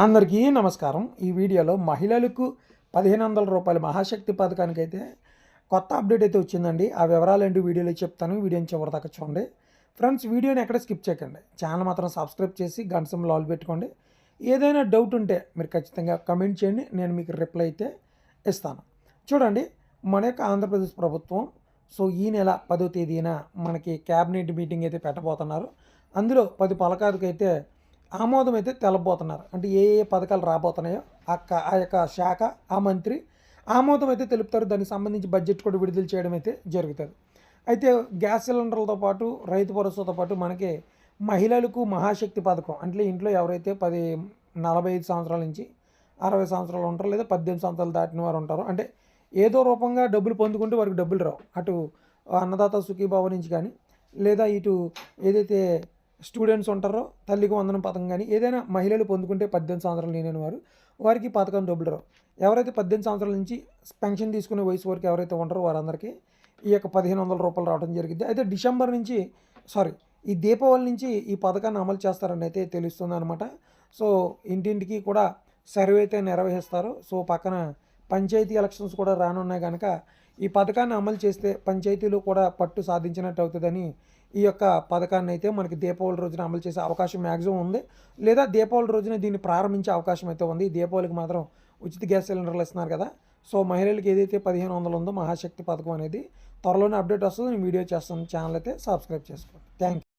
అందరికీ నమస్కారం. ఈ వీడియోలో మహిళలకు పదిహేను వందల రూపాయల మహాశక్తి పథకానికి అయితే కొత్త అప్డేట్ అయితే వచ్చిందండి. ఆ వివరాలు ఏంటి వీడియోలో చెప్తాను. వీడియోని చివరిదాకా చూడండి. ఫ్రెండ్స్ వీడియోని ఎక్కడ స్కిప్ చేయకండి. ఛానల్ మాత్రం సబ్స్క్రైబ్ చేసి గంటసం లాల్ పెట్టుకోండి. ఏదైనా డౌట్ ఉంటే మీరు ఖచ్చితంగా కమెంట్ చేయండి. నేను మీకు రిప్లై అయితే ఇస్తాను. చూడండి మన యొక్క ఆంధ్రప్రదేశ్ ప్రభుత్వం సో ఈ నెల పదో తేదీన మనకి క్యాబినెట్ మీటింగ్ అయితే పెట్టబోతున్నారు. అందులో పది పథకాలకు అయితే ఆమోదం అయితే తెలబోతున్నారు. అంటే ఏ ఏ పథకాలు రాబోతున్నాయో ఆ ఆ యొక్క శాఖ ఆ మంత్రి ఆమోదం అయితే తెలుపుతారు. దానికి సంబంధించి బడ్జెట్ కూడా విడుదల చేయడం అయితే జరుగుతుంది. అయితే గ్యాస్ సిలిండర్లతో పాటు రైతు భరోసాతో పాటు మనకి మహిళలకు మహాశక్తి పథకం. అంటే ఇంట్లో ఎవరైతే పది నలభై ఐదు సంవత్సరాల నుంచి అరవై సంవత్సరాలు ఉంటారో లేదా పద్దెనిమిది సంవత్సరాలు దాటిన వారు ఉంటారో అంటే ఏదో రూపంగా డబ్బులు పొందుకుంటే వారికి డబ్బులు రావు. అటు అన్నదాత సుఖీభావ నుంచి కానీ లేదా ఇటు ఏదైతే స్టూడెంట్స్ ఉంటారో తల్లికి వందనం పథకం కానీ ఏదైనా మహిళలు పొందుకుంటే పద్దెనిమిది సంవత్సరాలు లేని వారు వారికి ఈ పథకం డబ్బులు రావు. ఎవరైతే పద్దెనిమిది సంవత్సరాల నుంచి పెన్షన్ తీసుకునే వయసు వరకు ఎవరైతే ఉంటారో వారందరికీ ఈ యొక్క పదిహేను వందల రూపాయలు రావడం జరిగింది. అయితే డిసెంబర్ నుంచి సారీ ఈ దీపావళి నుంచి ఈ పథకాన్ని అమలు చేస్తారని అయితే తెలుస్తుంది అనమాట సో ఇంటింటికి కూడా సర్వే అయితే నిర్వహిస్తారు. సో పక్కన పంచాయతీ ఎలక్షన్స్ కూడా రానున్నాయి కనుక ఈ పథకాన్ని అమలు చేస్తే పంచాయతీలు కూడా పట్టు సాధించినట్టు అవుతుందని ఈ యొక్క పథకాన్ని అయితే మనకి దీపావళి రోజున అమలు చేసే అవకాశం మ్యాక్సిమం ఉంది. లేదా దీపావళి రోజున దీన్ని ప్రారంభించే అవకాశం అయితే ఉంది. దీపావళికి మాత్రం ఉచిత గ్యాస్ సిలిండర్లు ఇస్తున్నారు కదా. సో మహిళలకు ఏదైతే పదిహేను వందలు ఉందో మహాశక్తి పథకం అనేది త్వరలోనే అప్డేట్ వస్తుంది. నేను వీడియో చేస్తాను. ఛానల్ అయితే సబ్స్క్రైబ్ చేసుకోండి. Thank you